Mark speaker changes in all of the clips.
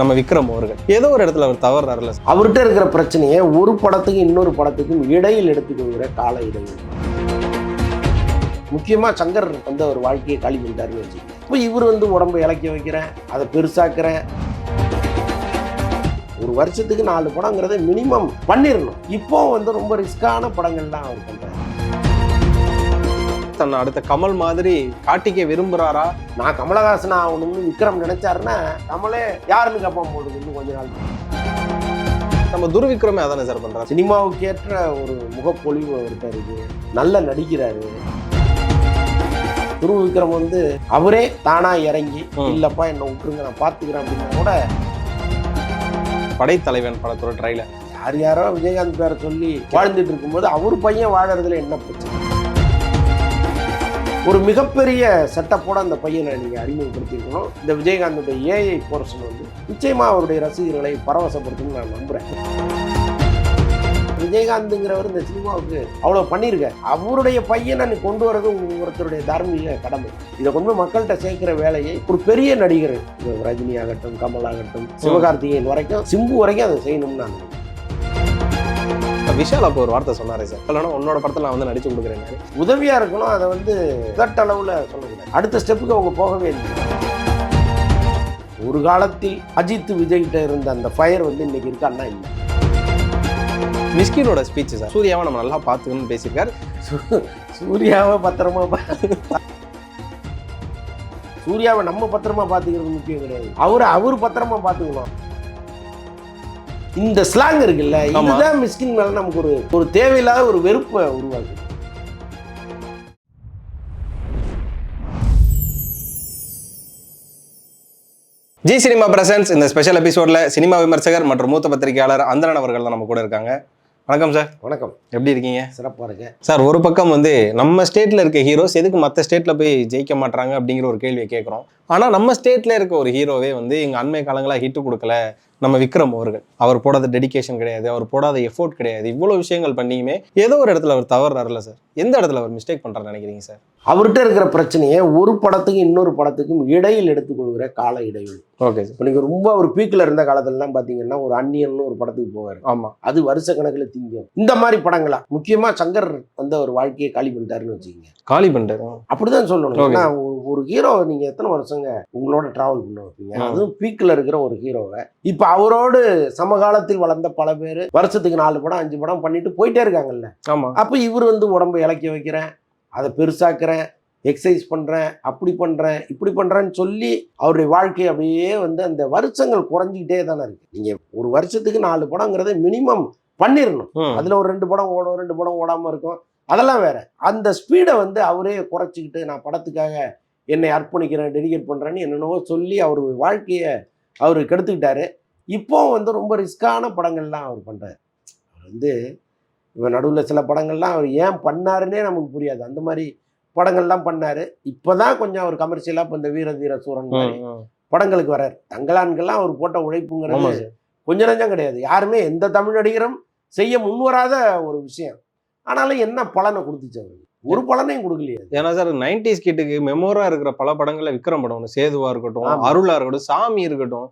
Speaker 1: நம்ம விக்ரம் அவர்கள். ஏதோ ஒரு இடத்துல அவர் தவறுறாருல
Speaker 2: அவர்கிட்ட இருக்கிற பிரச்சனையை ஒரு படத்துக்கும் இன்னொரு படத்துக்கும் இடையில் எடுத்துக்கொள்கிற கால இடைவெளி. முக்கியமாக சங்கர் வந்து அவர் வாழ்க்கையை காலி பண்ணிட்டாருன்னு வச்சு இப்போ இவர் வந்து உடம்பை இலக்கி வைக்கிறேன் அதை பெருசாக்குறேன். ஒரு வருஷத்துக்கு நாலு படங்கிறத மினிமம் பண்ணிடணும். இப்போ வந்து ரொம்ப ரிஸ்கான படங்கள்லாம் அவர் பண்றாரு.
Speaker 1: தன்னை அடுத்த கமல் மாதிரி காட்டிக்க விரும்புறாரா?
Speaker 2: நான் கமலஹாசன் ஆகணும்னு விக்ரம் நினைச்சாருன்னா கமலே யாருன்னு கேட்பான் போடுது இன்னும் கொஞ்ச நாள்.
Speaker 1: நம்ம துருவிக்ரமே அதானே சார் பண்றாரு.
Speaker 2: சினிமாவுக்கு ஏற்ற ஒரு முகப்பொழிவு அவர்கிட்ட இருக்கு. நல்லா நடிக்கிறாரு. துருவ விக்ரம் வந்து அவரே தானா இறங்கி. இல்லப்பா என்ன விட்டுருங்க நான் பாத்துக்கிறேன் அப்படின்னா கூட
Speaker 1: படைத்தலைவன் படத்தோட ட்ரைலர்
Speaker 2: யார் யாரோ விஜயகாந்த் பேரை சொல்லி வாழ்ந்துட்டு இருக்கும்போது அவர் பையன் வாழறதுல என்ன பிரச்சனை? ஒரு மிகப்பெரிய செட்டப்போட அந்த பையனை நீங்க அறிமுகப்படுத்திருக்கணும் இந்த விஜயகாந்தோட ஏஐ போர்ஷன் வந்து நிச்சயமா அவருடைய ரசிகர்களை பரவசப்படுத்தும்னு நான் நம்புறேன். விஜயகாந்துங்கிறவர் இந்த சினிமாவுக்கு அவ்வளவு பண்ணியிருக்காரு. அவருடைய பையனை கொண்டு வரது ஒருத்தருடைய தார்மீக கடமை. இதை கொண்டு போய் மக்கள்கிட்ட சேர்க்கிற வேலையை ஒரு பெரிய நடிகர் ரஜினி ஆகட்டும் கமல் ஆகட்டும் சிவகார்த்திகேயன் வரைக்கும் சிம்பு வரைக்கும் அதை செய்யணும்னு நான்
Speaker 1: விஷால் அப்போ ஒரு வார்த்தை சொன்னாரே சார். இல்லைன்னா உன்னோட படத்துல நான் வந்து நடிச்சு கொடுக்குறேன்
Speaker 2: உதவியா இருக்கணும் அதை வந்து அளவுல சொல்லக்கூடாது. அடுத்த ஸ்டெப்புக்கு அவங்க போகவே இல்லை. ஒரு காலத்தில் அஜித் விஜய்கிட்ட இருந்த அந்த ஃபயர் வந்து இன்னைக்கு இருக்கான்னா இல்லை?
Speaker 1: மிஸ்கினோட ஸ்பீச் சார். சூர்யாவை நம்ம நல்லா பார்த்துக்கணும்னு பேசியிருக்காரு.
Speaker 2: சூர்யாவை பத்திரமா சூர்யாவை நம்ம பத்திரமா பார்த்துக்கிறது முக்கியம் கிடையாது. அவரை அவர் பத்திரமா பார்த்துக்கணும். இந்த ஸ்லாங் இருக்குல்ல. இதுதான் மிஸ்கின் மேல நமக்கு ஒரு ஒரு தேவையில்லாத ஒரு வெறுப்பை உருவாக்குது.
Speaker 1: ஜி சினிமா பிரசன்ஸ் இந்த ஸ்பெஷல் எபிசோட்ல சினிமா விமர்சகர் மற்றும் மூத்த பத்திரிகையாளர் அந்தரன் அவர்கள் தான் நம்ம கூட இருக்காங்க. வணக்கம் சார்
Speaker 2: வணக்கம்.
Speaker 1: எப்படி இருக்கீங்க?
Speaker 2: சிறப்பா இருக்கு
Speaker 1: சார் ஒரு பக்கம் வந்து நம்ம ஸ்டேட்ல இருக்க ஹீரோஸ் எதுக்கு மற்ற ஸ்டேட்ல போய் ஜெயிக்க மாட்டாங்க அப்படிங்கிற ஒரு கேள்வியை கேட்குறோம். ஆனா நம்ம ஸ்டேட்ல இருக்க ஒரு ஹீரோவே வந்து எங்க அண்மை காலங்களா ஹிட் கொடுக்கல. நம்ம விக்ரம் அவர்கள். அவர் போடாத டெடிகேஷன் கிடையாது. அவர் போடாத எஃபோர்ட் கிடையாது. இவ்வளவு விஷயங்கள் பண்ணியுமே ஏதோ ஒரு இடத்துல அவர் தவறுறாருல சார் எந்த இடத்துல அவர் மிஸ்டேக் பண்றாருன்னு நினைக்கிறீங்க சார்
Speaker 2: அவர்கிட்ட இருக்கிற பிரச்சனையை ஒரு படத்துக்கும் இன்னொரு படத்துக்கும் இடையில் எடுத்துக்கொள்கிற கால இடைவெளி.
Speaker 1: ஓகே சார்
Speaker 2: இப்போ நீங்கள் ரொம்ப ஒரு பீக்கில் இருந்த காலத்துலலாம் பார்த்தீங்கன்னா ஒரு அந்நியன்னு ஒரு படத்துக்கு போவார்.
Speaker 1: ஆமா.
Speaker 2: அது வருஷ கணக்கில் திங்கும். இந்த மாதிரி படங்களா? முக்கியமாக சங்கர் வந்து ஒரு வாழ்க்கையை காலி பண்ணிட்டாருன்னு வச்சுக்கோங்க.
Speaker 1: காலி பண்ணிட்டாரு.
Speaker 2: அப்படிதான் சொல்லணும். ஏன்னா ஒரு- ஒரு ஹீரோ நீங்கள் எத்தனை வருஷங்க உங்களோட டிராவல் பண்ண வைப்பீங்க. அதுவும் பீக்கில் இருக்கிற ஒரு ஹீரோவை இப்போ அவரோடு சமகாலத்தில் வளர்ந்த பல பேர் வருஷத்துக்கு நாலு படம் அஞ்சு படம் பண்ணிட்டு போயிட்டே இருக்காங்கல்ல.
Speaker 1: ஆமா.
Speaker 2: அப்போ இவர் வந்து உடம்பை இலக்கி வைக்கிறேன் அதை பெருசாக்குறேன் எக்ஸசைஸ் பண்ணுறேன் அப்படி பண்ணுறேன் இப்படி பண்ணுறேன்னு சொல்லி அவருடைய வாழ்க்கை அப்படியே வந்து அந்த வருஷங்கள் குறைஞ்சிக்கிட்டே தானே இருக்கு. நீங்கள் ஒரு வருஷத்துக்கு நாலு படங்கிறத மினிமம் பண்ணிடணும். அதில் ஒரு ரெண்டு படம் ஓடும் ரெண்டு படம் ஓடாமல் இருக்கும். அதெல்லாம் வேற. அந்த ஸ்பீடை வந்து அவரே குறைச்சிக்கிட்டு நான் படத்துக்காக என்னை அர்ப்பணிக்கிறேன் டெடிகேட் பண்ணுறேன்னு என்னென்னவோ சொல்லி அவர் வாழ்க்கையை அவர் கெடுத்துக்கிட்டாரு. இப்போ வந்து ரொம்ப ரிஸ்கான படங்கள்லாம் அவர் பண்ணுறாரு அவர் வந்து இப்போ நடுவில் சில படங்கள்லாம் அவர் ஏன் பண்ணாருன்னே நமக்கு புரியாது. அந்த மாதிரி படங்கள்லாம் பண்ணாரு. இப்போதான் கொஞ்சம் அவர் கமர்ஷியலாக இப்போ இந்த வீர தீர சூரன் மாதிரி. படங்களுக்கு வராரு தங்கலான்கெல்லாம் அவர் போட்ட உழைப்புங்கிறது
Speaker 1: சார்
Speaker 2: கொஞ்ச நஞ்சம் கிடையாது. யாருமே எந்த தமிழ் நடிகரும் செய்ய முன்வராத ஒரு விஷயம். ஆனாலும் என்ன பலனை கொடுத்துச்சு அவருக்கு? ஒரு பலனையும் கொடுக்கலையே.
Speaker 1: ஏன்னா சார் நைன்டிஸ் கிட்டுக்கு மெமோரா இருக்கிற பல படங்கள்ல விக்ரம் படம் ஒன்று சேதுவா இருக்கட்டும். அருளா இருக்கட்டும் சாமி இருக்கட்டும்.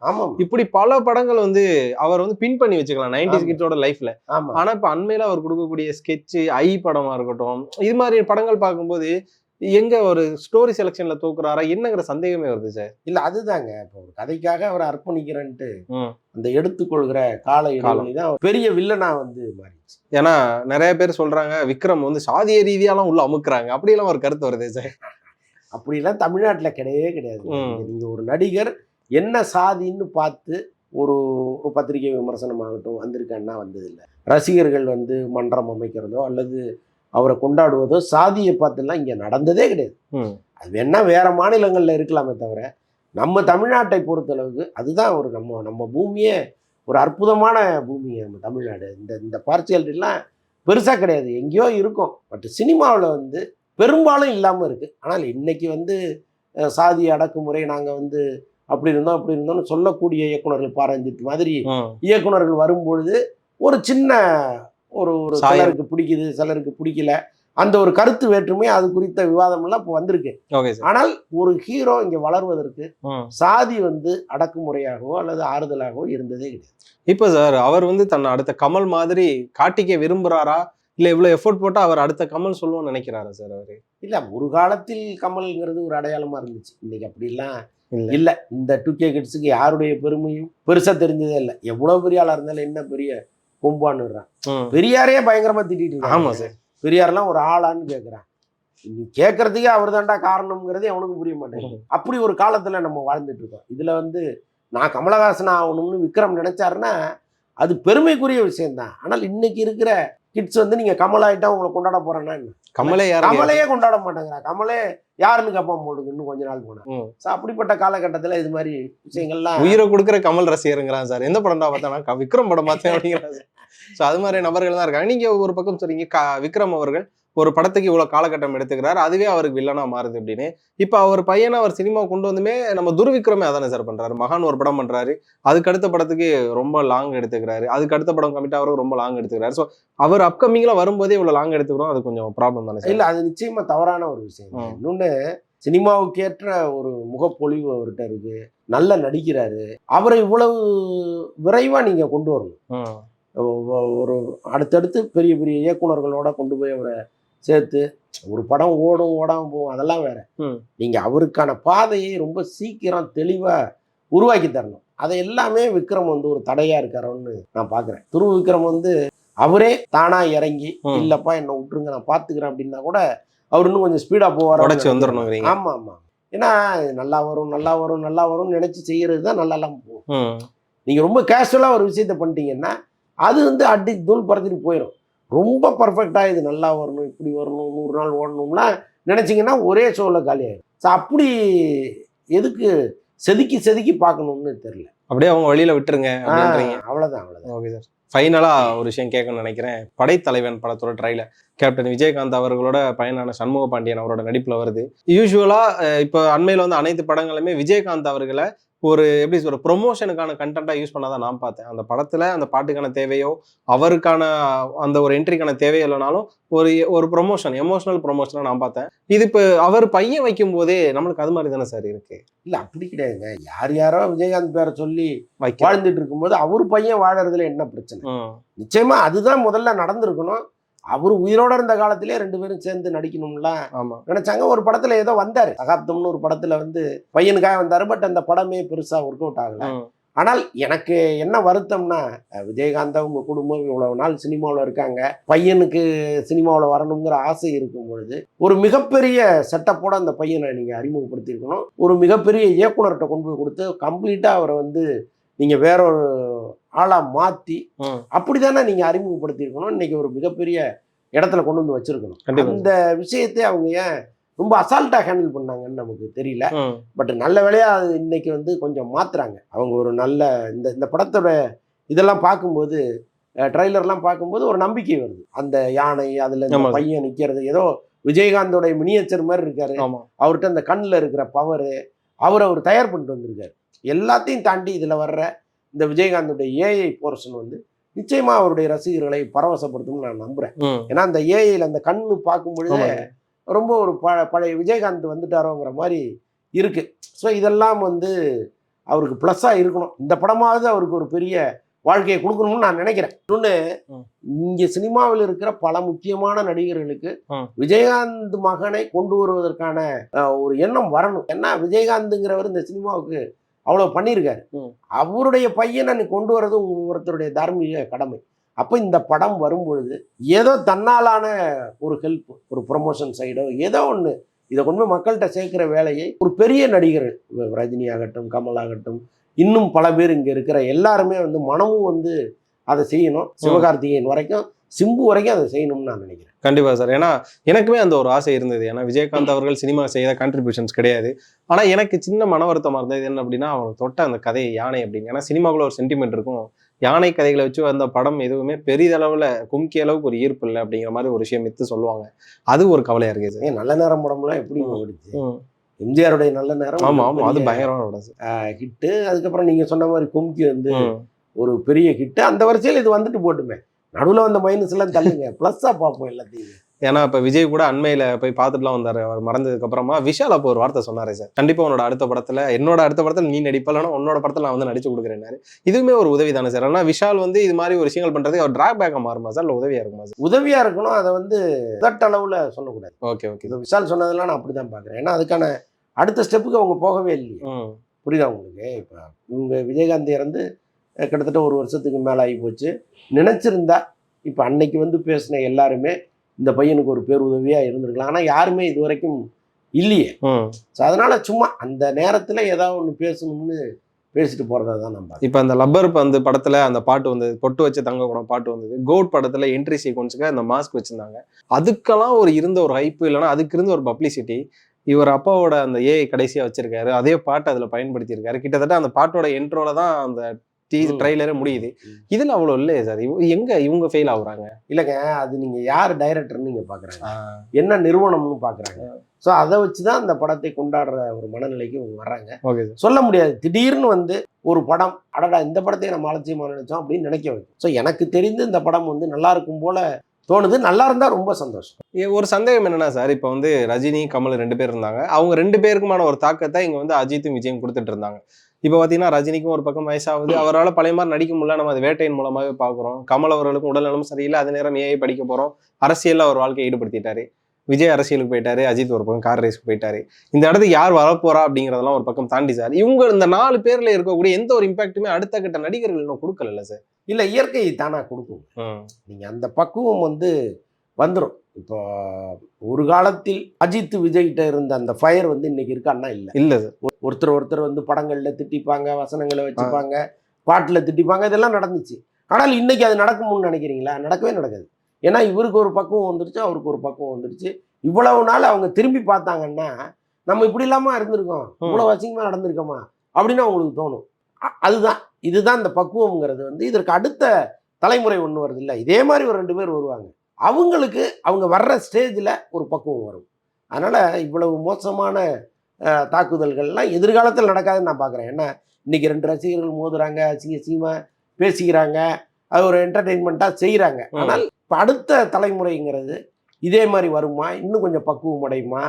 Speaker 1: இப்படி பல படங்கள் வந்து அவர் வந்து பின் பண்ணி வச்சுக்கலாம் நைன்டிஸ்
Speaker 2: ஆமா.
Speaker 1: கிட்ஸோட லைஃப்ல. ஆனா இப்ப அண்மையில அவர் கொடுக்கக்கூடிய ஸ்கெட்ச் ஐ படமா இருக்கட்டும் இது மாதிரி படங்கள் பார்க்கும்போது எங்க ஒரு ஸ்டோரி செலெக்ஷன்ல தூக்குறாரா? என்னங்கிற சந்தேகமே வருது சார்.
Speaker 2: இல்ல அதுதாங்க. இப்போ ஒரு கதைக்காக அவரை அர்ப்பணிக்கிறேன்ட்டு. அந்த எடுத்துக்கொள்கிற கால இடைவெளி தான் பெரிய வில்லனா வந்து மாறிடுச்சு.
Speaker 1: ஏன்னா நிறைய பேர் சொல்றாங்க விக்ரம் வந்து சாதிய ரீதியாலாம் உள்ள அமுக்குறாங்க. அப்படியெல்லாம் ஒரு கருத்து வருது சார்.
Speaker 2: அப்படிலாம் தமிழ்நாட்டில் கிடையவே கிடையாது. நீங்க ஒரு நடிகர் என்ன சாதின்னு பார்த்து ஒரு ஒரு பத்திரிகை விமர்சனமாகட்டும் வந்திருக்கான்னா வந்ததில்லை. ரசிகர்கள் வந்து மன்றம் அமைக்கிறதோ அல்லது அவரை கொண்டாடுவதோ சாதியை பார்த்துலாம் இங்கே நடந்ததே கிடையாது. அது வேணா வேற மாநிலங்களில் இருக்கலாமே தவிர நம்ம தமிழ்நாட்டை பொறுத்தளவுக்கு அதுதான் ஒரு நம்ம நம்ம பூமியே ஒரு அற்புதமான பூமி நம்ம தமிழ்நாடு. இந்த இந்த பார்சியாலிட்டிலாம் பெருசாக கிடையாது. எங்கேயோ இருக்கும். பட் சினிமாவில் வந்து பெரும்பாலும் இல்லாமல் இருக்குது ஆனால் இன்னைக்கு வந்து சாதி அடக்குமுறை நாங்கள் வந்து அப்படி இருந்தோம் அப்படி இருந்தோம்னு சொல்லக்கூடிய இயக்குனர்கள் பாரஞ்சித் மாதிரி
Speaker 1: ம்.
Speaker 2: இயக்குனர்கள் வரும்பொழுது ஒரு சின்ன ஒரு ஒரு. சிலருக்கு பிடிக்குது சிலருக்கு பிடிக்கல. அந்த ஒரு கருத்து வேற்றுமை அது குறித்த விவாதம் எல்லாம் இப்போ வந்திருக்கு. ஆனால் ஒரு ஹீரோ இங்க வளர்வதற்கு. சாதி வந்து அடக்குமுறையாகவோ அல்லது ஆறுதலாகவோ இருந்ததே கிடையாது.
Speaker 1: இப்போ சார் அவர் வந்து தன்னை அடுத்த கமல் மாதிரி காட்டிக்க விரும்புறாரா? இல்ல இவ்வளவு எஃபோர்ட் போட்டா அவர் அடுத்த கமல் சொல்லுவோம்னு நினைக்கிறாரா சார் அவரு?
Speaker 2: இல்ல ஒரு காலத்தில் கமல்ங்கிறது ஒரு அடையாளமா இருந்துச்சு. இன்னைக்கு அப்படிலாம்
Speaker 1: இல்ல.
Speaker 2: இல்ல. இந்த டூ கே கிட்ஸுக்கு யாருடைய பெருமையும் பெருசா தெரிஞ்சதே இல்லை. எவ்வளவு பெரிய ஆளா இருந்தாலும் என்ன பெரிய கொம்பான்னுறான்
Speaker 1: ம்.
Speaker 2: பெரியாரையே பயங்கரமா திட்டிட்டு.
Speaker 1: ஆமா சார்.
Speaker 2: பெரியாரெல்லாம் ஒரு ஆளான்னு கேட்குறான் நீ கேட்கறதுக்கே அவர் தான்டா காரணம்ங்கிறது அவனுக்கு புரிய மாட்டேங்குது. அப்படி ஒரு காலத்துல நம்ம வாழ்ந்துட்டு இருக்கோம். இதுல வந்து நான் கமலஹாசன் ஆகணும்னு விக்ரம் நினைச்சாருன்னா அது பெருமைக்குரிய விஷயம்தான். ஆனால் இன்னைக்கு இருக்கிற கிட்ஸ் வந்து நீங்க கமல் ஆயிட்டா உங்களை கொண்டாட போறேன்னா
Speaker 1: கமலே
Speaker 2: கமலையே கொண்டாட மாட்டேங்கிறா. கமலே யாருன்னு கேட்பான் போடுங்க இன்னும் கொஞ்ச நாள் போனா. ஸோ அப்படிப்பட்ட காலகட்டத்துல இது மாதிரி விஷயங்கள்லாம்
Speaker 1: உயிரை கொடுக்குற கமல் ரசிகருங்கிறான் சார். எந்த படம்டா பார்த்தானா க- விக்ரம் படம் பார்த்தேன் அப்படிங்கிறான் ஸோ அது மாதிரி நபர்கள் தான் இருக்காங்க. நீங்க ஒரு பக்கம் சொல்றீங்க க- விக்ரம் அவர்கள் ஒரு படத்துக்கு இவ்வளவு காலகட்டம் எடுத்துக்கிறார். அதுவே அவருக்கு வில்லனா மாறுது அப்படின்னு. இப்போ அவர் பையனை அவர் சினிமா கொண்டு வந்துமே நம்ம துர்விக்ரமே அதானே சார் பண்றாரு. மகான் ஒரு படம் பண்றாரு. அதுக்கு அடுத்த படத்துக்கு ரொம்ப லாங் எடுத்துக்கிறாரு. அதுக்கு அடுத்த படம் கமிட் அவருக்கு ரொம்ப லாங் எடுத்துக்கிறாரு. ஸோ அவர் அப்கமிங்ல வரும்போதே இவ்வளவு லாங் எடுத்துக்கிறோம். அது கொஞ்சம் ப்ராப்ளம் தானே
Speaker 2: இல்ல அது நிச்சயமா தவறான ஒரு விஷயம்.
Speaker 1: ம்.
Speaker 2: இன்னொன்னு சினிமாவுக்கேற்ற ஒரு முகப்பொழிவு அவர்கிட்ட இருக்கு. நல்லா நடிக்கிறாரு. அவரை இவ்வளவு விரைவா நீங்க கொண்டு வரணும். ஒரு அடுத்தடுத்து பெரிய பெரிய இயக்குனர்களோட கொண்டு போய் அவரை சேர்த்து ஒரு படம் ஓடும் ஓடாம போகும் அதெல்லாம் வேற. நீங்க அவருக்கான பாதையை ரொம்ப சீக்கிரம் தெளிவா உருவாக்கி தரணும். அதை எல்லாமே விக்ரம் வந்து ஒரு தடையா இருக்காரோன்னு நான் பாக்குறேன். துரு விக்ரம் வந்து அவரே தானா இறங்கி. இல்லப்பா என்ன விட்டுருங்க நான் பாத்துக்கிறேன் அப்படின்னா கூட அவர் இன்னும் கொஞ்சம் ஸ்பீடா போவார்?
Speaker 1: உடைச்சு வந்துடணுங்கிறீங்க
Speaker 2: ஆமா ஆமா. ஏன்னா நல்லா வரும் நல்லா வரும் நல்லா வரும்னு நினைச்சு செய்யறது தான் நல்லா இல்லாம போகும். நீங்க ரொம்ப கேஷுவலா ஒரு விஷயத்த பண்ணிட்டீங்கன்னா அது வந்து அடி தூள் பறந்துட்டு போயிடும் ரொம்ப பர்ஃபெக்டா இது நல்லா வரணும் இப்படி வரணும் நூறு நாள் ஓடணும்லாம் நினைச்சீங்கன்னா ஒரே ஷோல காலி ஆயிடும் ஸோ அப்படி எதுக்கு செதுக்கி செதுக்கி பார்க்கணும்னு தெரியல.
Speaker 1: அப்படியே அவங்க வழியில விட்டுருங்க
Speaker 2: அவ்வளவுதான் அவ்வளவுதான்.
Speaker 1: ஓகே சார் ஃபைனலா ஒரு விஷயம் கேட்கணும்னு நினைக்கிறேன். படைத்தலைவன் படத்தோட ட்ரைலர் கேப்டன் விஜயகாந்த் அவர்களோட பையனான சண்முக பாண்டியன் அவரோட நடிப்புல வருது. யூஸ்வலா இப்போ அண்மையில வந்து அனைத்து படங்களுமே விஜயகாந்த் அவர்களை ஒரு எப்படி சொல்ற ப்ரொமோஷனுக்கான கண்டென்ட்டா யூஸ் பண்ணாதான் நான் பார்த்தேன். அந்த படத்துல அந்த பாட்டுக்கான தேவையோ அவருக்கான அந்த ஒரு என்ட்ரிக்கான தேவையோ இல்லைனாலும் ஒரு ஒரு ப்ரொமோஷன் எமோஷனல் ப்ரொமோஷனா நான் பார்த்தேன். இது இப்போ அவர் பையன் வைக்கும் போதே நம்மளுக்கு அது மாதிரி தானே சார் இருக்கு?
Speaker 2: இல்ல அப்படி கிடையாதுங்க. யார் யாரோ விஜயகாந்த் பேரை சொல்லி வாழ்ந்துட்டு இருக்கும்போது அவர் பையன் வாழறதுல என்ன பிரச்சனை? நிச்சயமா அதுதான் முதல்ல நடந்திருக்கணும். அவர் உயிரோட இருந்த காலத்திலே ரெண்டு பேரும் சேர்ந்து நடிக்கணும்லாம் நினைச்சாங்க ஒரு படத்துல ஏதோ வந்தாரு. சகாப்தம்னு ஒரு படத்துல வந்து பையனுக்காக வந்தாரு பட் அந்த படமே பெருசா ஒர்க் அவுட் ஆகல. ஆனால் எனக்கு என்ன வருத்தம்னா விஜயகாந்த் அவங்க குடும்பம் இவ்வளவு நாள் சினிமாவில் இருக்காங்க. பையனுக்கு சினிமாவில் வரணுங்கிற ஆசை இருக்கும் பொழுது ஒரு மிகப்பெரிய செட்டப்போட அந்த பையனை நீங்க அறிமுகப்படுத்தியிருக்கணும். ஒரு மிகப்பெரிய இயக்குனர்கிட்ட கொண்டு போய் கொடுத்து கம்ப்ளீட்டா அவரை வந்து நீங்க வேற ஒரு ஆளா மாத்தி
Speaker 1: ம்.
Speaker 2: அப்படிதானே நீங்க அறிமுகப்படுத்தியிருக்கணும். இன்னைக்கு ஒரு மிகப்பெரிய இடத்துல கொண்டு வந்து வச்சிருக்கணும். அந்த விஷயத்தை அவங்க ஏன் ரொம்ப அசால்ட்டா ஹேண்டில் பண்ணாங்கன்னு நமக்கு தெரியல. பட் நல்ல வேளையா அது இன்னைக்கு வந்து கொஞ்சம் மாத்துறாங்க. அவங்க ஒரு நல்ல இந்த இந்த படத்தோட இதெல்லாம் பார்க்கும்போது ட்ரைலர்லாம் பார்க்கும்போது ஒரு நம்பிக்கை வருது. அந்த யானை அதுல இந்த. பையன் நிக்கிறது ஏதோ விஜயகாந்தோட மினியேச்சர் மாதிரி இருக்காரு. அவர்கிட்ட அந்த கண்ணில் இருக்கிற பவர் அவர் அவர் தயார் பண்ணிட்டு வந்திருக்காரு. எல்லாத்தையும் தாண்டி இதுல வர்ற இந்த விஜயகாந்தோட ஏஐ போர்ஷன் வந்து நிச்சயமா அவருடைய ரசிகர்களை பரவசப்படுத்தும்னு நான் நம்புறேன். ஏன்னா அந்த ஏஐல அந்த கண்ணு பார்க்கும் பொழுது
Speaker 1: ஆமா
Speaker 2: ரொம்ப ஒரு ப பழைய விஜயகாந்த் வந்துட்டாரோங்கிற மாதிரி இருக்கு. ஸோ இதெல்லாம் வந்து அவருக்கு ப்ளஸ்ஸாக இருக்கணும். இந்த படமாவது அவருக்கு ஒரு பெரிய வாழ்க்கையை கொடுக்கணும்னு நான் நினைக்கிறேன். இன்னொன்று. இங்கே சினிமாவில் இருக்கிற பல முக்கியமான நடிகர்களுக்கு. விஜயகாந்த் மகனை கொண்டு வருவதற்கான ஒரு எண்ணம் வரணும். ஏன்னா விஜயகாந்த்ங்கிறவர் இந்த சினிமாவுக்கு அவ்வளோ பண்ணியிருக்காரு. அவருடைய பையனை கொண்டு வர்றது ஒருத்தருடைய தார்மீக கடமை. அப்போ இந்த படம் வரும் பொழுது ஏதோ தன்னாலான ஒரு ஹெல்ப் ஒரு ப்ரொமோஷன் சைடோ ஏதோ ஒன்று இதை கொண்டு போய் மக்கள்கிட்ட சேர்க்கிற வேலையை ஒரு பெரிய நடிகர்கள் ரஜினி ஆகட்டும் கமல் ஆகட்டும் இன்னும் பல பேர் இங்கே இருக்கிற எல்லாருமே வந்து மனமும் வந்து அதை செய்யணும். சிவகார்த்திகேயன் வரைக்கும் சிம்பு வரைக்கும் அதை செய்யணும்னு நான் நினைக்கிறேன்.
Speaker 1: கண்டிப்பா சார். ஏன்னா எனக்குமே அந்த ஒரு ஆசை இருந்தது. ஏன்னா விஜயகாந்த் அவர்கள் சினிமா செய்த கான்ட்ரிபியூஷன்ஸ் கிடையாது. ஆனா எனக்கு சின்ன மன வருத்தமா இருந்தது என்ன அப்படின்னா அவங்க தொட்ட அந்த கதை யானை அப்படின்னு. ஏன்னா சினிமாக்குள்ள ஒரு சென்டிமெண்ட் இருக்கும். யானை கதைகளை வச்சு அந்த படம் எதுவுமே பெரிதளவுல கும்கி அளவுக்கு ஒரு ஈர்ப்பு இல்லை அப்படிங்கிற மாதிரி ஒரு விஷயம் மித்து சொல்லுவாங்க. அது ஒரு கவலையா இருக்கு சார்.
Speaker 2: நல்ல நேரம் படம்லாம் எப்படி ஓடிச்சு. எம்ஜிஆருடைய நல்ல நேரம்
Speaker 1: ஆமா ஆமா. அது பயங்கரமான
Speaker 2: ஹிட்டு. அதுக்கப்புறம் நீங்க சொன்ன மாதிரி கும்கி வந்து. ஒரு பெரிய ஹிட்டு. அந்த வரிசையில் இது வந்துட்டு போட்டுமே. நடுவில் வந்த மைனஸ் எல்லாம் தள்ளுங்க ப்ளஸ்ஸாக பார்ப்போம் எல்லாத்தையும்.
Speaker 1: ஏன்னா இப்ப விஜய் கூட அண்மையில போய் பார்த்துட்டுலாம் வந்தாரு. அவர் மறந்ததுக்கு அப்புறமா விஷால் அப்போ ஒரு வார்த்தை சொன்னாரு சார். கண்டிப்பா உன்னோட அடுத்த படத்துல என்னோட அடுத்த படத்துல நீ நடிப்பலன்னா உன்னோட படத்துல நான் வந்து நடிச்சு கொடுக்குறேன்னாரு. இதுவுமே ஒரு உதவி தானே சார். ஆனா விஷால் வந்து இது மாதிரி ஒரு விஷயங்கள் பண்றதுக்கு அவர் டிராக் பேக்கா மாறுமா சார்? இல்ல உதவியா இருக்குமா சார்?
Speaker 2: உதவியா இருக்கணும். அதை வந்து உதட்டளவுல சொல்லக்கூடாது.
Speaker 1: Okay okay.
Speaker 2: இது விஷால் சொன்னதெல்லாம் நான் அப்படிதான் பாக்குறேன் ஏன்னா அதுக்கான அடுத்த ஸ்டெப்புக்கு அவங்க போகவே இல்லையே. புரியுதா உங்களுக்கு? இப்போ இவங்க விஜயகாந்த் இறந்து கிட்டத்தட்ட ஒரு வருஷத்துக்கு மேலே ஆகி போச்சு. நினச்சிருந்தா இப்போ அன்னைக்கு வந்து பேசின எல்லாருமே இந்த பையனுக்கு ஒரு பேருதவியாக இருந்திருக்கலாம். ஆனால் யாருமே இது வரைக்கும் இல்லையே. ஸோ அதனால் சும்மா அந்த நேரத்தில் ஏதாவது ஒன்று பேசணும்னு பேசிட்டு போகிறதா தான் நம்ம
Speaker 1: இப்ப அந்த லப்பர் அந்த படத்துல அந்த பாட்டு வந்தது பொட்டு வச்சு தங்க குடம் பாட்டு வந்தது கோட் படத்துல என்ட்ரி சீக்வன்ஸுக்கு அந்த மாஸ்க் வச்சிருந்தாங்க. அதுக்கெல்லாம் ஒரு இருந்த ஒரு ஹைப்பு இல்லைன்னா அதுக்கு இருந்த ஒரு பப்ளிசிட்டி இவர் அப்பாவோட அந்த ஏஐ கடைசியா வச்சிருக்காரு. அதே பாட்டு அதுல பயன்படுத்தியிருக்காரு. கிட்டத்தட்ட அந்த பாட்டோட என்ட்ரோல தான் அந்த டீ
Speaker 2: ம்.
Speaker 1: ட்ரைலரே முடியுது. இதுல அவ்வளவு இல்லையே சார். எங்க இவங்க ஃபெயில் ஆகுறாங்க?
Speaker 2: இல்லைங்க அது நீங்கள் யார் டைரக்டர்னு நீங்கள் பார்க்குறாங்க என்ன நிறுவனம்னு பார்க்குறாங்க ஸோ அதை வச்சு தான் அந்த படத்தை கொண்டாடுற ஒரு மனநிலைக்கு இவங்க வர்றாங்க.
Speaker 1: ஓகே
Speaker 2: சொல்ல முடியாது. திடீர்னு வந்து ஒரு படம் அடடா இந்த படத்தை நம்ம அலட்சியமாக நினைச்சோம் அப்படின்னு நினைக்க வைக்கும். ஸோ எனக்கு தெரிந்து இந்த படம் வந்து நல்லா இருக்கும் போல தோணுது. நல்லா இருந்தா ரொம்ப சந்தோஷம்.
Speaker 1: ஒரு சந்தேகம் என்னன்னா சார் இப்போ வந்து ரஜினி கமல் ரெண்டு பேர் இருந்தாங்க. அவங்க ரெண்டு பேருக்குமான ஒரு தாக்கத்தை இங்க வந்து அஜித்தும் விஜயும் கொடுத்துட்டு இருந்தாங்க. இப்போ பார்த்தீங்கன்னா ரஜினிக்கும் ஒரு பக்கம் வயசாகுது. அவரால் பழைய மாதிரி நடிக்க முடியல. நம்ம அது வேட்டையின் மூலமாவே பார்க்குறோம். கமல் அவர்களுக்கும் உடல்நலம் சரியில்லை. அது நேரம் ஏஐ படிக்க போறோம். அரசியல்ல அவர் வாழ்க்கையை ஈடுபடுத்திட்டாரு. விஜய் அரசியலுக்கு போயிட்டாரு. அஜித் ஒரு பக்கம் கார் ரேஸ்க்கு போயிட்டாரு. இந்த இடத்துக்கு யார் வரப்போறா அப்படிங்கிறதெல்லாம் ஒரு பக்கம் தாண்டி சார். இவங்க இந்த நாலு பேர்ல இருக்கக்கூடிய எந்த ஒரு இம்பாக்ட்டுமே அடுத்த கட்ட நடிகர்கள் இன்னும் கொடுக்கல சார்?
Speaker 2: இல்ல இயற்கை தானா கொடுக்கும். நீங்க அந்த பக்குவம் வந்து வந்துடும் இப்போ ஒரு காலத்தில் அஜித் விஜய்கிட்ட இருந்த அந்த ஃபயர் வந்து இன்னைக்கு இருக்கான்னா இல்லை.
Speaker 1: இல்ல
Speaker 2: ஒருத்தர் ஒருத்தர் வந்து படங்கள்ல திட்டிப்பாங்க வசனங்களை வச்சுப்பாங்க பாட்டுல திட்டிப்பாங்க இதெல்லாம் நடந்துச்சு. ஆனால் இன்னைக்கு அது நடக்கும்னு நினைக்கிறீங்களா? நடக்கவே நடக்காது. ஏன்னா இவருக்கு ஒரு பக்குவம் வந்துருச்சு அவருக்கு ஒரு பக்குவம் வந்துருச்சு. இவ்வளவு நாள் அவங்க திரும்பி பார்த்தாங்கன்னா நம்ம இப்படி இல்லாம இருந்திருக்கோம். இவ்வளவு அசிங்கமா நடந்திருக்கோமா? அப்படின்னு அவங்களுக்கு தோணும். அதுதான். இதுதான் இந்த பக்குவம்ங்கிறது வந்து இதற்கு அடுத்த தலைமுறை ஒன்று வருது இல்லை. இதே மாதிரி ஒரு ரெண்டு பேர் வருவாங்க. அவங்களுக்கு அவங்க வர்ற ஸ்டேஜில் ஒரு பக்குவம் வரும். அதனால் இவ்வளவு மோசமான தாக்குதல்கள்லாம் எதிர்காலத்தில் நடக்காதுன்னு நான் பார்க்குறேன் ஏன்னா இன்னைக்கு ரெண்டு ரசிகர்கள் மோதுறாங்க அசிங்க அசிங்கமாக பேசிக்கிறாங்க அது ஒரு என்டர்டெயின்மெண்ட்டாக செய்கிறாங்க. ஆனால் இப்போ அடுத்த தலைமுறைங்கிறது இதே மாதிரி வருமா? இன்னும் கொஞ்சம் பக்குவம் அடையுமா?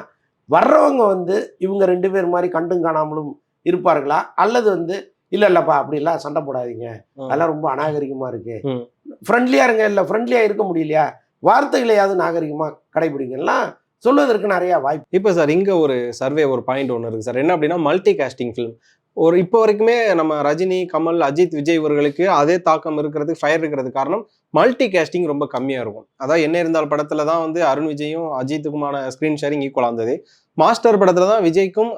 Speaker 2: வர்றவங்க வந்து இவங்க ரெண்டு பேர் மாதிரி கண்டும் காணாமலும் இருப்பார்களா? அல்லது வந்து இல்லை இல்லைப்பா அப்படிலாம் சண்டை போடாதீங்க. அதெல்லாம் ரொம்ப அநாகரிகமாக இருக்கு.
Speaker 1: ம்.
Speaker 2: ஃப்ரெண்ட்லியாக இருங்க. இல்லை ஃப்ரெண்ட்லியாக இருக்க முடியலையா? வார்த்தைகளையாவது நாகரிகமாக கடைபிடிக்கலாம் சொல்வதற்கு நிறையா வாய்ப்பு.
Speaker 1: இப்போ சார் இங்கே ஒரு சர்வே ஒரு பாயிண்ட் ஒன்று இருக்கு சார். என்ன அப்படின்னா மல்டி காஸ்டிங் ஃபிலிம் ஒரு இப்போ வரைக்குமே நம்ம ரஜினி கமல் அஜித் விஜய் இவர்களுக்கு அதே தாக்கம் இருக்கிறது ஃபயர் இருக்கிறது காரணம் மல்டி காஸ்டிங் ரொம்ப கம்மியாக இருக்கும். அதாவது என்ன இருந்தால் படத்தில் தான் வந்து அருண் விஜயும் அஜித்துக்குமான ஸ்க்ரீன் ஷேரிங் ஈக்குவலாக இருந்தது. மாஸ்டர் படத்துல தான் விஜய்க்கும்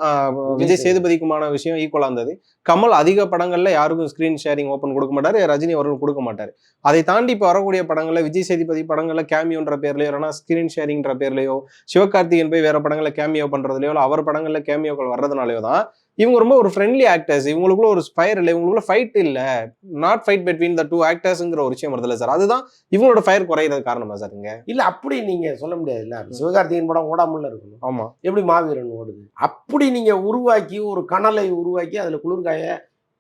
Speaker 1: விஜய் சேதுபதிக்குமான விஷயம் ஈக்குவலா இருந்தது. கமல் அதிக படங்கள்ல யாருக்கும் ஸ்கிரீன் ஷேரிங் ஓப்பன் கொடுக்க மாட்டாரு ரஜினி அவர்கள் கொடுக்க மாட்டாரு. அதை தாண்டி இப்போ வரக்கூடிய படங்கள்ல விஜய் சேதுபதி படங்கள்ல கேமியோன்ற பேர்லயோ இல்லைனா ஸ்கிரீன் ஷேரிங்ன்ற பேர்லயோ சிவகார்த்திகேயன் போய் வேற படங்கள்ல கேமியோ பண்றதுலயோ அவர் படங்கள்ல கேமியோக்கள் வர்றதுனாலயோ தான் இவங்க ரொம்ப ஒரு ஃப்ரெண்ட்லி ஆக்டர்ஸ் இவங்களுக்குள்ள ஒரு ஃபயர் இல்லை. இவங்களுக்குள்ள ஃபைட் இல்ல. Not fight between the two ஆக்டர்ஸ்ங்கிற ஒரு விஷயம் வருதுல்ல சார் அதுதான் இவங்களோட ஃபயர் குறையிறது காரணமா சார் இங்க?
Speaker 2: இல்லை அப்படி நீங்கள் சொல்ல முடியாதுல்ல. சிவகார்த்திகேயன் படம் ஓடாமல இருக்கணும்.
Speaker 1: ஆமா.
Speaker 2: எப்படி மாவீரன் ஓடுது? அப்படி நீங்கள் உருவாக்கி ஒரு கனலை உருவாக்கி அதில் குளிர்காய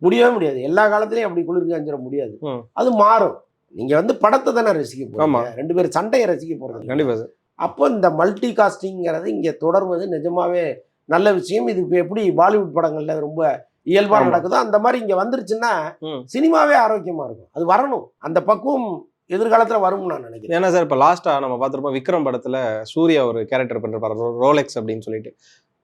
Speaker 2: முடியவே முடியாது. எல்லா காலத்துலையும் அப்படி குளிர் காய்ஞ்சிட முடியாது. அது மாறும். நீங்க வந்து படத்தை தானே ரசிக்க. போறீங்க. ரெண்டு பேரும் சண்டையை ரசிக்க போறது இல்ல.
Speaker 1: கண்டிப்பா சார்
Speaker 2: அப்போ இந்த மல்டி காஸ்டிங்கிறது இங்க தொடர்வது நிஜமாவே நல்ல விஷயம். இது இப்போ எப்படி பாலிவுட் படங்கள்ல ரொம்ப இயல்பா. நடக்குதோ அந்த மாதிரி இங்க வந்துருச்சுன்னா. சினிமாவே ஆரோக்கியமா இருக்கும். அது வரணும். அந்த பக்குவம் எதிர்காலத்துல வரும்னு நான் நினைக்கிறேன்.
Speaker 1: ஏன்னா சார் இப்போ லாஸ்டா நம்ம பார்த்துருப்போம் விக்ரம் படத்துல சூர்யா ஒரு கேரக்டர் பண்ணிருப்பாரு. ரோலெக்ஸ் அப்படின்னு சொல்லிட்டு.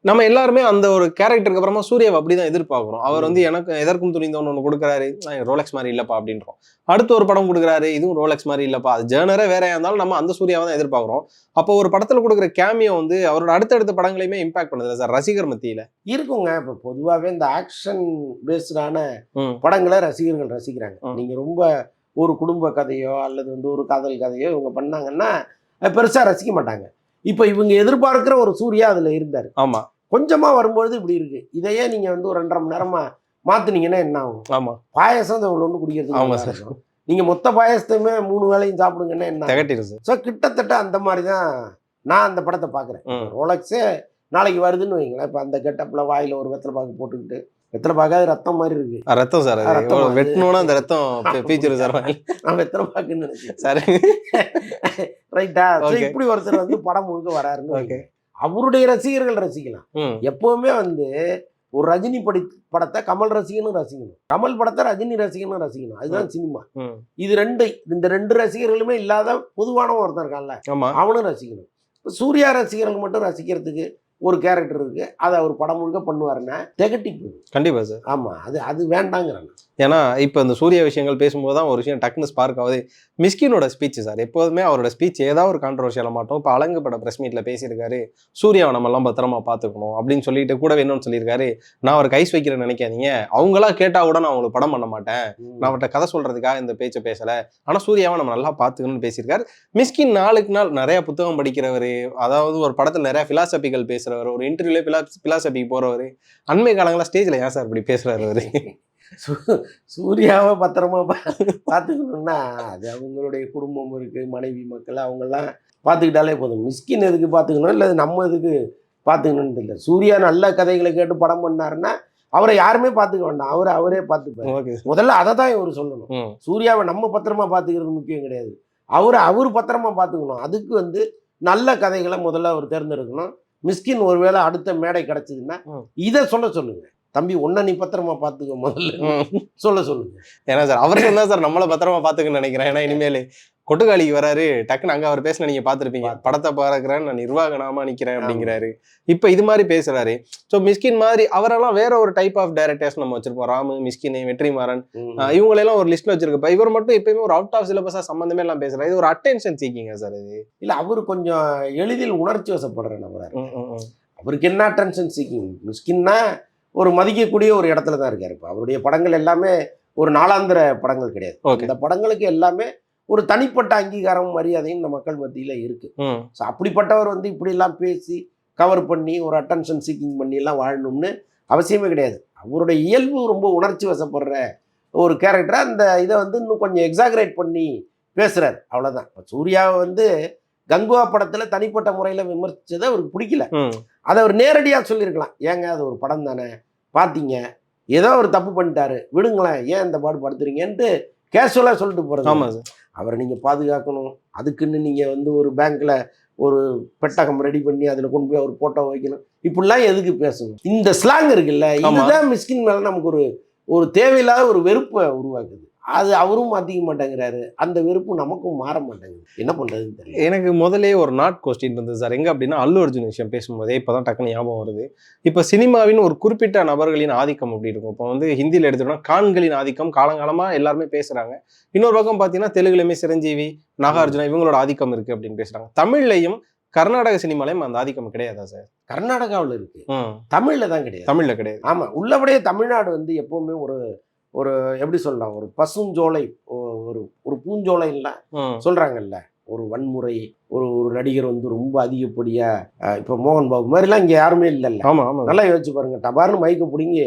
Speaker 1: நம்ம எல்லாருமே அந்த ஒரு கேரக்டருக்கு அப்புறமா சூர்யாவை அப்படிதான் எதிர்பார்க்குறோம். அவர் வந்து எனக்கு எதற்கும் துணிந்தவன் ஒன்று கொடுக்குறாரு. ரோலெக்ஸ் மாதிரி இல்லப்பா அப்படின்றோம். அடுத்து ஒரு படம் கொடுக்குறாரு. இதுவும் ரோலெக்ஸ் மாதிரி இல்லப்பா. அது ஜேர்னரே வேற இருந்தாலும் நம்ம அந்த சூர்யாவை தான் எதிர்பார்க்குறோம். அப்போ ஒரு படத்துல கொடுக்குற கேமியோ வந்து அவரோட அடுத்தடுத்த படங்களையுமே இம்பாக்ட் பண்ணுது சார் ரசிகர் மத்தியில.
Speaker 2: இருக்குங்க. இப்போ பொதுவாகவே இந்த ஆக்ஷன் பேஸ்டான. படங்களை ரசிகர்கள் ரசிக்கிறாங்க.
Speaker 1: ம்.
Speaker 2: நீங்க ரொம்ப ஒரு குடும்ப கதையோ அல்லது வந்து ஒரு காதல் கதையோ இவங்க பண்ணாங்கன்னா அது பெருசா ரசிக்க மாட்டாங்க. இப்போ இவங்க எதிர்பார்க்கிற ஒரு சூர்யா அதுல இருந்தார்.
Speaker 1: ஆமா.
Speaker 2: கொஞ்சமா வரும்பொழுது இப்படி இருக்கு. இதையே நீங்க வந்து ஒரு ரெண்டரை மணி நேரமா மாத்துனீங்கன்னா என்ன ஆகும்?
Speaker 1: ஆமா.
Speaker 2: பாயசம் இந்த ஒன்று குடிக்கிறதுக்கு
Speaker 1: ஆமா
Speaker 2: நல்லா
Speaker 1: சார்.
Speaker 2: நீங்க மொத்த பாயசத்தையுமே மூணு வேளையும் சாப்பிடுங்கன்னா என்ன
Speaker 1: திகட்டிரு சார்.
Speaker 2: ஸோ கிட்டத்தட்ட அந்த மாதிரி தான் நான் அந்த படத்தை பார்க்குறேன். ரோலக்ஸே நாளைக்கு வருதுன்னு வைங்களேன். இப்போ அந்த கெட்டப்பில் வாயில் ஒரு வெத்தலை பாக்கு போட்டுக்கிட்டு வெத்தலை பாக்காது ரத்தம் மாதிரி இருக்கு.
Speaker 1: ரத்தம் சார்.
Speaker 2: அது.
Speaker 1: வெட்டணும்னா அந்த ரத்தம் பீச்சிரும் சார்
Speaker 2: நான் வெத்தலை பாக்குன்னு நினைச்சேன்.
Speaker 1: சார்.
Speaker 2: ரைட்டா. இப்படி ஒருத்தர் வந்து படம் முழுக்க வராருன்னு
Speaker 1: ஓகே.
Speaker 2: அவருடைய ரசிகர்கள் ரசிக்கலாம். எப்பவுமே வந்து ஒரு ரஜினி படி படத்தை கமல் ரசிகனும் ரசிக்கணும். கமல் படத்தை ரஜினி ரசிகனும் ரசிக்கணும். அதுதான் சினிமா. இது ரெண்டு இந்த ரெண்டு ரசிகர்களுமே இல்லாத பொதுவான ஒருத்தன் இருக்கான்ல.
Speaker 1: ஆமா.
Speaker 2: அவனும் ரசிக்கணும். இப்ப சூர்யா ரசிகர்கள் மட்டும் ரசிக்கிறதுக்கு ஒரு கேரக்டர் இருக்கு. அதை அவர் படம் முழுக்க பண்ணுவாருன்னா திகட்டி
Speaker 1: கண்டிப்பா சார்.
Speaker 2: ஆமா அது அது வேண்டாங்கிறாங்க.
Speaker 1: ஏன்னா இப்போ இந்த சூர்யா விஷயங்கள் பேசும்போது தான் ஒரு விஷயம் டக்குன்னு ஸ்பார்க் ஆகுது. மிஸ்கினோட ஸ்பீச் சார் எப்போதுமே அவரோட ஸ்பீச் ஏதாவது ஒரு கான்ட்ரவர்ஷியல மாட்டோம். இப்போ அலங்குப்பட ப்ரெஸ் மீட்ல பேசியிருக்காரு. சூர்யாவை நம்ம எல்லாம் பத்திரமா பார்த்துக்கணும் அப்படின்னு சொல்லிட்டு கூட வேணும்னு சொல்லியிருக்காரு. நான் அவர் கைஸ் வைக்கிறேன்னு நினைக்காதீங்க. அவங்களா கேட்டா கூட நான் அவங்களுக்கு படம் பண்ண மாட்டேன். நான் அவர்கிட்ட கதை சொல்றதுக்காக இந்த பேச்சை பேசல. ஆனா சூர்யாவை நம்ம நல்லா பார்த்துக்கணும்னு பேசியிருக்காரு. மிஸ்கின் நாளுக்கு நாள் நிறைய புத்தகம் படிக்கிறவர் அதாவது ஒரு படத்துல நிறைய பிலாசபிகள் பேசுறவர் ஒரு இன்டர்வியூல பிலா பிலாசபிக்கு போறவர். அண்மை காலங்களா ஸ்டேஜ்ல ஏன் சார் இப்படி பேசுறாரு அவரு?
Speaker 2: சூர்யாவை பத்திரமா பார்த்துக்கணும்னா அது அவங்களுடைய குடும்பம் இருக்கு மனைவி மக்கள் அவங்கெல்லாம் பார்த்துக்கிட்டாலே போதும். மிஸ்கின் எதுக்கு பார்த்துக்கணும்? இல்லை நம்ம எதுக்கு பார்த்துக்கணும்னு தெரியல. சூர்யா நல்ல கதைகளை கேட்டு படம் பண்ணாருன்னா அவரை யாருமே பார்த்துக்க வேண்டாம். அவரை அவரே பார்த்துப்பாரு. முதல்ல அதை தான் இவர் சொல்லணும். சூர்யாவை நம்ம பத்திரமா பார்த்துக்கிறது முக்கியம் கிடையாது. அவரை அவர் பத்திரமா பார்த்துக்கணும். அதுக்கு வந்து நல்ல கதைகளை முதல்ல அவர் தேர்ந்தெடுக்கணும். மிஸ்கின் ஒருவேளை அடுத்த மேடை கிடைச்சதுன்னா. இதை சொல்ல சொல்லுங்க தம்பி உன்னை நீ பத்திரமா பார்த்துக்க முதல்ல. சொல்ல சொல்லுங்க
Speaker 1: ஏன்னா சார் அவர் சொன்னா சார் நம்மள பத்திரமா பாத்துக்கன்னு நினைக்கிறேன் ஏன்னா இனிமேல் கொட்டுக்காளிக்கு வராரு. டக்குன்னு அங்க அவர் பேசின நீங்க பாத்திருப்பீங்க. படத்தை பார்க்கறேன் நான் நிர்வாகனாமா நிக்கிறேன் அப்படிங்கிறாரு. இப்ப இது மாதிரி பேசுறாரு. சோ மிஸ்கின் மாதிரி அவரெல்லாம் வேற ஒரு டைப் ஆஃப் டைரக்டர்ஸ் நம்ம வச்சிருப்போம். ராமு மிஸ்கின் வெற்றிமாறன். இவங்களெல்லாம் ஒரு லிஸ்ட்ல வச்சிருக்கப்ப இவர் மட்டும் எப்பயுமே ஒரு அவுட் ஆஃப் சிலபஸா சம்பந்தமே எல்லாம் பேசுறாரு. இது ஒரு அட்டென்ஷன் சீக்கிங்க சார் இது?
Speaker 2: இல்ல அவரு கொஞ்சம் எளிதில் உணர்ச்சி வசப்படுற நபரா. அவருக்கு என்ன டென்ஷன் சீக்கிங் மிஸ்கின்னா ஒரு மதிக்கக்கூடிய ஒரு இடத்துல தான் இருக்காரு இப்போ. அவருடைய படங்கள் எல்லாமே ஒரு நாளாந்திர படங்கள் கிடையாது. இந்த படங்களுக்கு எல்லாமே ஒரு தனிப்பட்ட அங்கீகாரம் மரியாதையும் இந்த மக்கள் மத்தியில இருக்கு.
Speaker 1: ம்.
Speaker 2: ஸோ அப்படிப்பட்டவர் வந்து இப்படிலாம் பேசி கவர் பண்ணி ஒரு அட்டென்ஷன் சீக்கிங் பண்ணி எல்லாம் வாழணும்னு அவசியமே கிடையாது. அவருடைய இயல்பு ரொம்ப உணர்ச்சி வசப்படுற ஒரு கேரக்டர் அந்த இதை வந்து இன்னும் கொஞ்சம் எக்ஸாகரேட் பண்ணி பேசுறாரு. அவ்வளவுதான். இப்போ சூர்யாவை வந்து கங்குவா படத்துல தனிப்பட்ட முறையில விமர்சிச்சது அவருக்கு பிடிக்கல. அதை அவர் நேரடியாக சொல்லியிருக்கலாம். ஏங்க அது ஒரு படம் தானே? பார்த்தீங்க ஏதோ ஒரு தப்பு பண்ணிட்டாரு. விடுங்களேன். ஏன் இந்த பாடு படுத்துறீங்கன்ட்டு கேஷுவலாக சொல்லிட்டு போகிறது
Speaker 1: ஆமா சார்
Speaker 2: அவரை நீங்கள் பாதுகாக்கணும். அதுக்குன்னு நீங்கள் வந்து ஒரு பேங்க்கில் ஒரு பெட்டகம் ரெடி பண்ணி அதில் கொண்டு போய் அவர் ஃபோட்டோ வைக்கணும். இப்படிலாம் எதுக்கு பேசணும்? இந்த ஸ்லாங் இருக்குல்ல. இதுதான் மிஸ்கின் மேலே நமக்கு ஒரு ஒரு தேவையில்லாத ஒரு வெறுப்பை உருவாக்குது. அது அவரும் மாற்றிக்க மாட்டேங்கிறாரு. அந்த வெறுப்பு நமக்கும் மாற மாட்டேங்குது. என்ன பண்ணுறதுன்னு தெரியல.
Speaker 1: எனக்கு முதலே ஒரு நாட் கொஸ்டின் இருந்தது சார். எங்க அப்படின்னா அல்லு அர்ஜுன் விஷயம் பேசும்போதே இப்பதான் டக்குனு ஞாபகம் வருது. இப்ப சினிமாவின் ஒரு குறிப்பிட்ட நபர்களின் ஆதிக்கம் அப்படி இருக்கும். இப்போ வந்து ஹிந்தியில எடுத்துட்டோம்னா கான்களின் ஆதிக்கம் காலங்காலமா எல்லாருமே பேசுறாங்க. இன்னொரு பக்கம் பாத்தீங்கன்னா தெலுங்குலயுமே சிரஞ்சீவி நாகார்ஜுனா இவங்களோட ஆதிக்கம் இருக்கு அப்படின்னு பேசுறாங்க. தமிழ்லையும் கர்நாடக சினிமாலையும் அந்த ஆதிக்கம் கிடையாதா சார்?
Speaker 2: கர்நாடகாவில் இருக்கு.
Speaker 1: ம்.
Speaker 2: தமிழில் தான் கிடையாது.
Speaker 1: தமிழ்ல கிடையாது.
Speaker 2: ஆமா. உள்ளபடியே தமிழ்நாடு வந்து எப்பவுமே ஒரு ஒரு எப்படி சொல்லலாம் ஒரு பசுஞ்சோலை ஒரு ஒரு பூஞ்சோலை இல்ல
Speaker 1: ம்
Speaker 2: சொல்றாங்கல்ல ஒரு வன்முறை ஒரு ஒரு நடிகர் வந்து ரொம்ப அதிகப்படியா இப்ப மோகன் பாபு மாதிரிலாம் இங்க யாருமே இல்லைல்ல. நல்லா யோசிச்சு பாருங்க டபார்னு மைக்க பிடிங்கி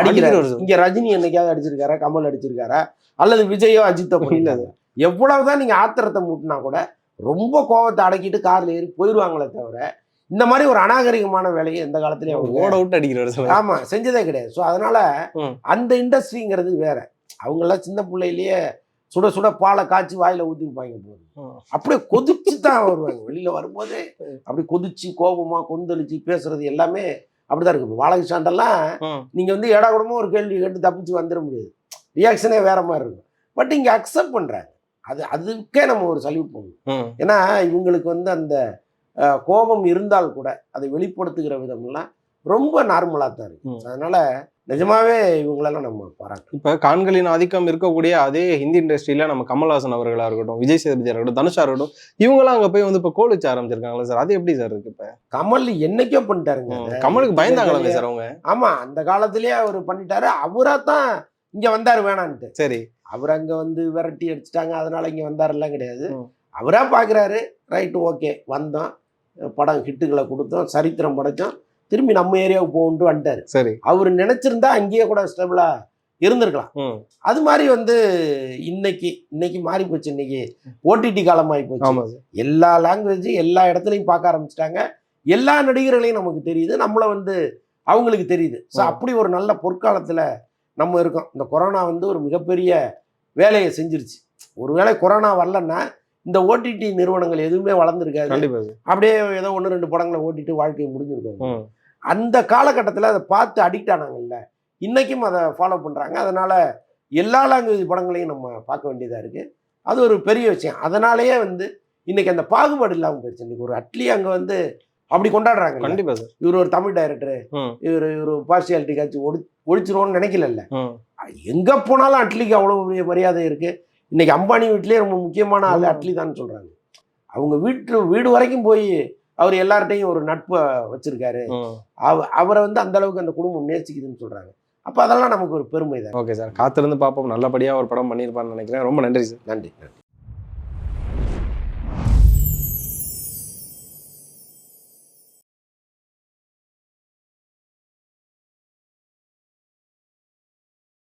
Speaker 2: அடிக்கிறாரு. இங்க ரஜினி என்னைக்காவது அடிச்சிருக்காரா கமல் அடிச்சிருக்காரா அல்லது விஜயோ அஜித்தோ பண்ணிருக்காங்க எவ்வளவுதான் நீங்க ஆத்திரத்தை மூட்டினா கூட ரொம்ப கோவத்தை அடக்கிட்டு கார்ல ஏறி போயிடுவாங்களே தவிர இந்த மாதிரி ஒரு அநாகரிகமான வேலையை எந்த காலத்துலயும் அவங்க
Speaker 1: ஓட விட்டு அடிக்கிறாரு
Speaker 2: ஆமா செஞ்சதே கிடையாது. ஸோ அதனால. அந்த இண்டஸ்ட்ரிங்கிறது வேற. அவங்கெல்லாம் சின்ன பிள்ளையிலேயே சுட சுட பாலை காய்ச்சி வாயில ஊத்திருப்பாங்க போது. அப்படியே கொதிச்சு தான் வருவாங்க. வெளியில வரும்போதே அப்படி கொதிச்சு கோபமா கொந்தளிச்சு பேசுறது எல்லாமே அப்படிதான் இருக்கு இப்போ வாழகிருஷ்ணாண்டெல்லாம்
Speaker 1: ம்
Speaker 2: நீங்க வந்து ஏடா கூடமா ஒரு கேள்வி கேட்டு தப்பிச்சு வந்துட முடியாது. ரியாக்ஷனே வேற மாதிரி இருக்கும். பட் இங்க அக்செப்ட் பண்றாங்க. அது அதுக்கே நம்ம ஒரு சல்யூட் பண்ணணும்
Speaker 1: ம்.
Speaker 2: ஏன்னா இவங்களுக்கு வந்து அந்த கோபம் இருந்தால் கூட அதை வெளிப்படுத்துகிற விதம்லாம் ரொம்ப நார்மலாக தான் இருக்கு. அதனால நிஜமாவே இவங்களெல்லாம் நம்ம பாராட்டணும்.
Speaker 1: இப்ப கான்களின் ஆதிக்கம் இருக்கக்கூடிய அதே ஹிந்தி இண்டஸ்ட்ரியில நம்ம கமல்ஹாசன் அவர்களா இருக்கட்டும் விஜய் சேதுபதியா இருக்கட்டும் தனுஷா இருக்கட்டும் இவங்கெல்லாம் அங்க போய் வந்து இப்ப கோலிச்ச ஆரம்பிச்சிருக்காங்களா சார்? அது எப்படி சார் இருக்கு இப்ப?
Speaker 2: கமல் என்னைக்கோ பண்ணிட்டாருங்க.
Speaker 1: கமலுக்கு பயந்தாங்களாமே சார் அவங்க?
Speaker 2: ஆமா அந்த காலத்திலேயே அவர் பண்ணிட்டாரு. அவரா தான் இங்க வந்தாரு வேணான்ட்டு.
Speaker 1: சரி.
Speaker 2: அவர் அங்க வந்து விரட்டி அடிச்சிட்டாங்க. அதனால இங்க வந்தாருலாம் கிடையாது. அவரா பாக்குறாரு. ரைட்டு ஓகே வந்தோம். படம் ஹிட்டுகளை கொடுத்தோம் சரித்திரம் படைச்சோம் திரும்பி நம்ம ஏரியாவுக்கு போகணுட்டு வந்துட்டாரு.
Speaker 1: சரி.
Speaker 2: அவர் நினைச்சிருந்தா அங்கேயே கூட ஸ்டெபிளா இருந்திருக்கலாம். அது மாதிரி வந்து இன்னைக்கு இன்னைக்கு மாறி போச்சு இன்னைக்கு ஓடிடி காலம் ஆகி போச்சு. எல்லா லாங்குவேஜ் எல்லா இடத்துலையும் பார்க்க ஆரம்பிச்சிட்டாங்க. எல்லா நடிகர்களையும் நமக்கு தெரியுது. நம்மளை வந்து அவங்களுக்கு தெரியுது. ஸோ. அப்படி ஒரு நல்ல பொற்காலத்துல நம்ம இருக்கோம். இந்த கொரோனா வந்து ஒரு மிகப்பெரிய வேலையை செஞ்சிருச்சு. ஒருவேளை கொரோனா வரலன்னா இந்த ஓடிடி நிறுவனங்கள் எதுவுமே வளர்ந்துருக்காது. அப்படியே ஏதோ ஒன்று ரெண்டு படங்களை ஓட்டிட்டு வாழ்க்கையை முடிஞ்சிருக்காங்க. அந்த காலகட்டத்தில் அதை பார்த்து அடிக்ட் ஆனாங்கல்ல. இன்னைக்கும் அதை ஃபாலோ பண்ணுறாங்க அதனால எல்லா லாங்குவேஜ் படங்களையும் நம்ம பார்க்க வேண்டியதாக இருக்கு. அது ஒரு பெரிய விஷயம். அதனாலேயே வந்து இன்னைக்கு அந்த பாகுபாடு இல்லாமல் போயிடுச்சு. இன்னைக்கு ஒரு அட்லி அங்கே வந்து அப்படி கொண்டாடுறாங்க
Speaker 1: கண்டிப்பா சார்.
Speaker 2: இவர் ஒரு தமிழ் டைரக்டர். இவர் இவர் பார்சியாலிட்டி காட்சி ஒடி ஒழிச்சிருவோம்னு நினைக்கல. எங்க போனாலும் அட்லிக்கு அவ்வளோ பெரிய மரியாதை இருக்கு. இன்னைக்கு அம்பானி வீட்லயே ரொம்ப முக்கியமான ஆள். அட்லி தான் சொல்றாங்க. அவங்க வீட்டு வீடு வரைக்கும் போய் அவர் எல்லார்ட்டையும் ஒரு நட்பை வச்சிருக்காரு. அவ- அவரை வந்து அந்த அளவுக்கு அந்த குடும்பம் நேசிக்குதுன்னு சொல்றாங்க. அப்ப அதெல்லாம் நமக்கு ஒரு பெருமை தான்
Speaker 1: ஓகே சார். காத்திருந்து பார்ப்போம். நல்லபடியா ஒரு படம் பண்ணியிருப்பான்னு நினைக்கிறேன். ரொம்ப நன்றி சார்.
Speaker 2: நன்றி நன்றி.